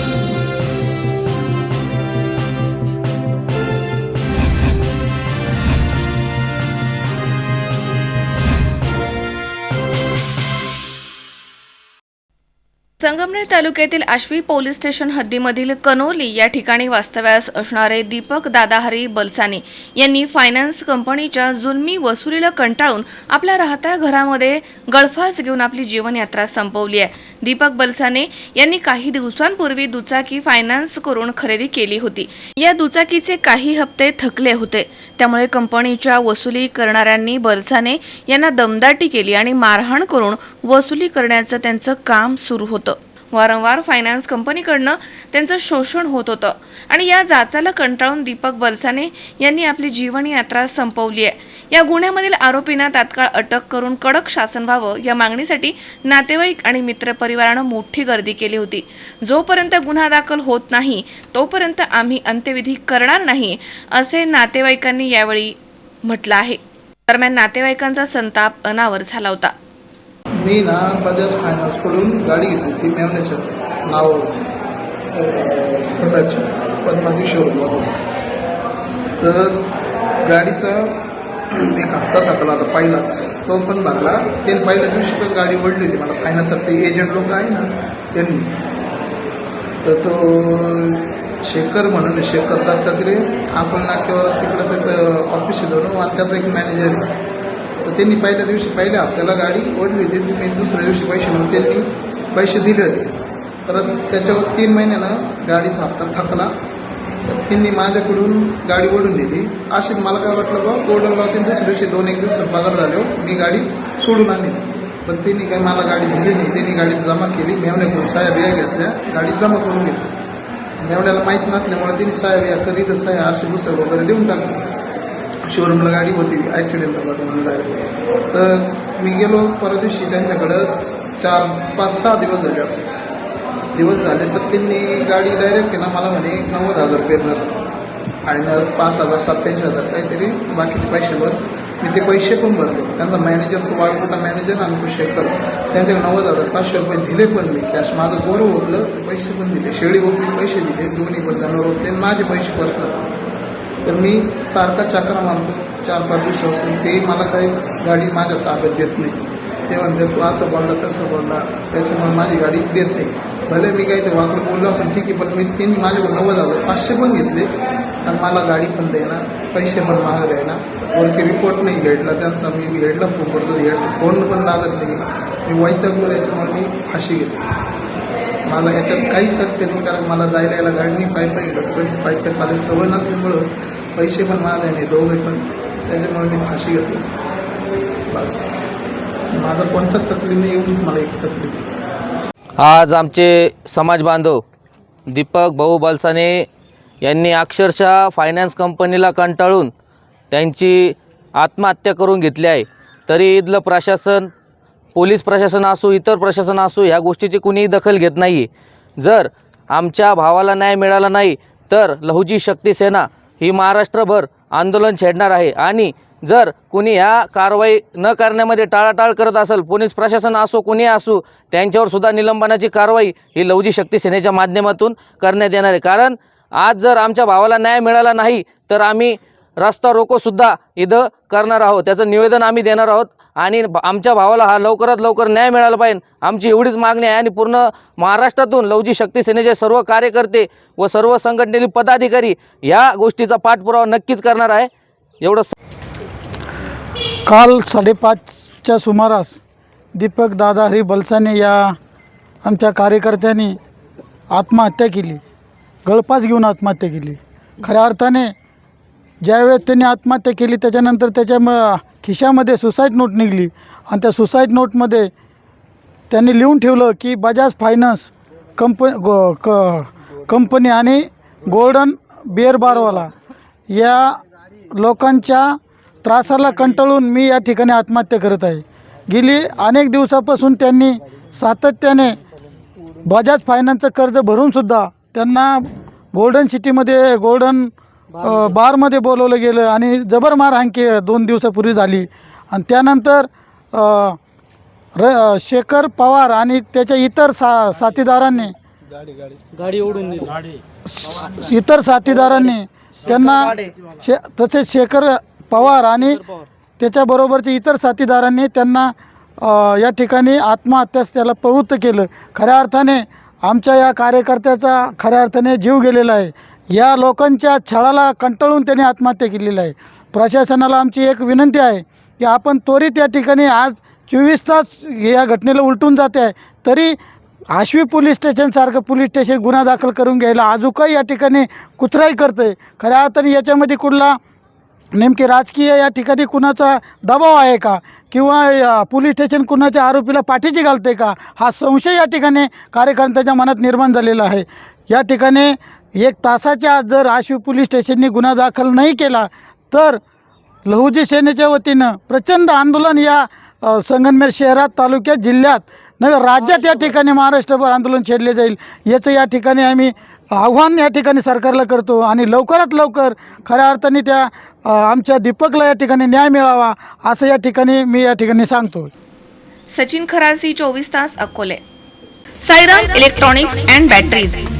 Thank you. Sangamner तालुक्यातील Ashvi police station हद्दीमधील कनोली या ठिकाणी वास्तव्यास असणारे दीपक दादाहरी बलसानी यांनी फायनान्स कंपनीच्या जुलमी वसुलीला कंटाळून आपल्या राहत्या घरामध्ये गळफास घेऊन आपली जीवनयात्रा संपवली आहे. दीपक बलसाने यांनी काही दिवसांपूर्वी दुचाकी फायनान्स करून खरेदी केली होती. या दुचाकीचे काही हप्ते थकले होते. त्यामुळे कंपनीच्या वसुली करणाऱ्यांनी बलसाने यांना दमदाटी केली आणि मारहाण करून वसुली करण्याचं त्यांचं काम सुरू होतं. वारंवार फायनान्स कंपनीकडनं त्यांचं शोषण होत होतं. आणि या जाचाला कंटाळून दीपक बलसाने यांनी आपली जीवनयात्रा संपवली आहे. या गुन्ह्यामधील आरोपींना तात्काळ अटक करून कडक शासन व्हावं या मागणीसाठी नातेवाईक आणि मित्रपरिवारानं मोठी गर्दी केली होती. जोपर्यंत गुन्हा दाखल होत नाही तोपर्यंत आम्ही अंत्यविधी करणार नाही असे नातेवाईकांनी यावेळी म्हटलं आहे. दरम्यान नातेवाईकांचा संताप अनावर झाला होता. मी ना बजाज फायनान्सकडून गाडी घेतली. होती मेवण्याच्या नाव होंडाची पद्मावती शोरूममधून तर गाडीचा एक हप्ता थकला होता पहिलाच. तो पण भरला. त्यांनी पहिल्या दिवशी पण गाडी ओढली होती. मला फायनान्सर ते एजंट लोक आहे ना त्यांनी. तर तो शेखर म्हणून शेखर दत्तात्रे आपण नाक्यावर तिकडं त्याचं ऑफिस आहे ना आणि त्याचा एक मॅनेजर आहे. तर त्यांनी पहिल्या दिवशी पहिल्या हप्त्याला गाडी ओढली होती. मी दुसऱ्या दिवशी पैसे म्हणून त्यांनी पैसे दिले होते. परत त्याच्यावर तीन महिन्यानं गाडीचा हप्ता थकला. तर त्यांनी माझ्याकडून गाडी ओढून दिली अशीच मला काय वाटलं बा ओढून लावते दुसऱ्या दिवशी दोन एक दिवसात पगार झालो हो. मी गाडी सोडून आणली. पण त्यांनी काही मला गाडी दिली नाही. त्यांनी गाडी जमा केली. मेवण्याकडून साया बिया घेतल्या. गाडी जमा करून घेतली. मेवण्याला माहीत नसल्यामुळे त्यांनी साया बिया करीत साया आरशे पुस्तक वगैरे देऊन टाकली. शोरूमला गाडी होती ॲक्सिडेंट झाला होता म्हणून डायरेक्ट तर मी गेलो परदेशी दिवशी त्यांच्याकडं चार पाच सहा दिवस झाले असं. दिवस झाले तर त्यांनी गाडी डायरेक्ट केला मला म्हणे नव्वद हजार रुपये भर. फायनान्स पाच हजार सत्याऐंशी हजार काहीतरी बाकीचे पैसे भर मी ते पैसे पण भरले. त्यांचा मॅनेजर तो वाळकोटा मॅनेजर आणि तो शेखर त्यांच्याकडे नव्वद हजार पाचशे रुपये दिले पण मी कॅश माझं गोरं ओपलं ते पैसे पण दिले. शेळी ओपली पैसे दिले. दोन्ही पण जनावर ओपले आणि माझे पैसे पर्सनल तर मी सारखा चक्रा मारतो. चार पाच दिवसापासून ते मला काही गाडी माझ्या ताब्यात देत नाही. ते म्हणते तू असं बोलला तसं बोलला. त्याच्यामुळे माझी गाडी देत नाही. भले मी काही ते वाकडं बोललो असून ठीक आहे पण मी त्यांनी माझ्याकडून नव्वद हजार पाचशे पण घेतले. आणि मला गाडी पण द्यायना पैसे पण महाग द्यायना वरती रिपोर्ट नाही हेडला त्यांचा. मी हेडला फोन करतो हेडचा फोन पण लागत नाही. मी वैतकलो त्याच्यामुळे मी फाशी घेतली. मला याच्यात काही तथ्य नाही कारण मला जायला यायला गाडीने पाय पाय गेलो कधी पाय पाय चालेल. सवय नसल्यामुळं पैसे पण माझे नाही दोघे पण. त्याच्यामुळे मी फाशी घेतो. बस. माझा कोणताच तकलीफ नाही एवढीच मला एक तकलीफ. आज आमचे समाज बांधव दीपक भाऊ बलसाने यांनी अक्षरशः फायनान्स कंपनीला कंटाळून त्यांची आत्महत्या करून घेतली आहे. तरी इथलं प्रशासन पोलीस प्रशासन असो इतर प्रशासन असो ह्या गोष्टीची कुणीही दखल घेत नाही आहे जर आमच्या भावाला न्याय मिळाला नाही तर लहुजी शक्ती सेना ही महाराष्ट्रभर आंदोलन छेडणार आहे. आणि जर कुणी ह्या कारवाई न करण्यामध्ये टाळाटाळ करत असेल पोलीस प्रशासन असो कुणी असो त्यांच्यावर सुद्धा निलंबनाची कारवाई ही लवजी शक्ती सेनेच्या माध्यमातून करण्यात येणार आहे. कारण आज जर आमच्या भावाला न्याय मिळाला नाही तर आम्ही रस्ता रोकोसुद्धा इथं करणार आहोत. त्याचं निवेदन आम्ही देणार आहोत. आणि आमच्या भावाला हा लवकरात लवकर न्याय मिळाला पाहिजे. आमची एवढीच मागणी आहे आणि पूर्ण महाराष्ट्रातून लवजी शक्ती सेनेचे सर्व कार्यकर्ते व सर्व संघटनेतील पदाधिकारी या गोष्टीचा पाठपुरावा नक्कीच करणार आहे. एवढं काल साडेपाचच्या सुमारास दीपक दादा हरी बलसाने या आमच्या कार्यकर्त्यांनी आत्महत्या केली. गळपास घेऊन आत्महत्या केली. खऱ्या अर्थाने ज्यावेळेस त्यांनी आत्महत्या केली त्याच्यानंतर त्याच्या म खिशामध्ये सुसाईड नोट निघली. आणि त्या सुसाईड नोटमध्ये त्यांनी लिहून ठेवलं की बजाज फायनान्स कंप गो क कंपनी आणि गोल्डन बिअर बारवाला या लोकांच्या त्रासाला कंटाळून मी या ठिकाणी आत्महत्या करत आहे. गेली अनेक दिवसापासून त्यांनी सातत्याने बजाज फायनान्सचं कर्ज भरूनसुद्धा त्यांना गोल्डन सिटीमध्ये गोल्डन बारमध्ये. बोलवलं गेलं आणि जबर मारहाण के दोन दिवसापूर्वी झाली. आणि त्यानंतर र शेखर पवार आणि त्याच्या इतर सा साथीदारांनी इतर साथीदारांनी त्यांना शे तसेच शेखर पवार आणि त्याच्याबरोबरचे इतर साथीदारांनी त्यांना या ठिकाणी आत्महत्यास त्याला प्रवृत्त केलं. खऱ्या अर्थाने आमच्या या कार्यकर्त्याचा खऱ्या अर्थाने जीव गेलेला आहे. या लोकांच्या छळाला कंटाळून त्यांनी आत्महत्या केलेली आहे. प्रशासनाला आमची एक विनंती आहे की आपण त्वरित या ठिकाणी आज चोवीस तास या घटनेला उलटून जाते आहे. तरी आश्वी पोलीस स्टेशनसारखं पोलीस स्टेशन गुन्हा दाखल करून घ्यायला आजूकही या ठिकाणी कुचराई करतं आहे खऱ्या अर्थाने याच्यामध्ये कुठला नेमके राजकीय या ठिकाणी कुणाचा दबाव आहे का? किंवा पोलीस स्टेशन कुणाच्या आरोपीला पाठीची घालते का? हा संशय या ठिकाणी कार्यकर्त्याच्या मनात निर्माण झालेला आहे. या ठिकाणी एक तासाच्या आत जर आशिव पोलीस स्टेशनने गुन्हा दाखल नाही केला तर लहुजी सेनेच्या वतीनं प्रचंड आंदोलन या संगनमेर संगमनेर शहरात तालुक्यात जिल्ह्यात नव्हे राज्यात या ठिकाणी महाराष्ट्रभर आंदोलन छेडले जाईल. याचं या ठिकाणी आम्ही आव्हान या ठिकाणी सरकारला करतो आणि लवकरात लवकर खऱ्या अर्थाने त्या आमच्या दीपकला या ठिकाणी न्याय मिळावा असं या ठिकाणी मी या ठिकाणी सांगतो. सचिन खरासी चोवीस तास Akole. Sairam electronics and batteries.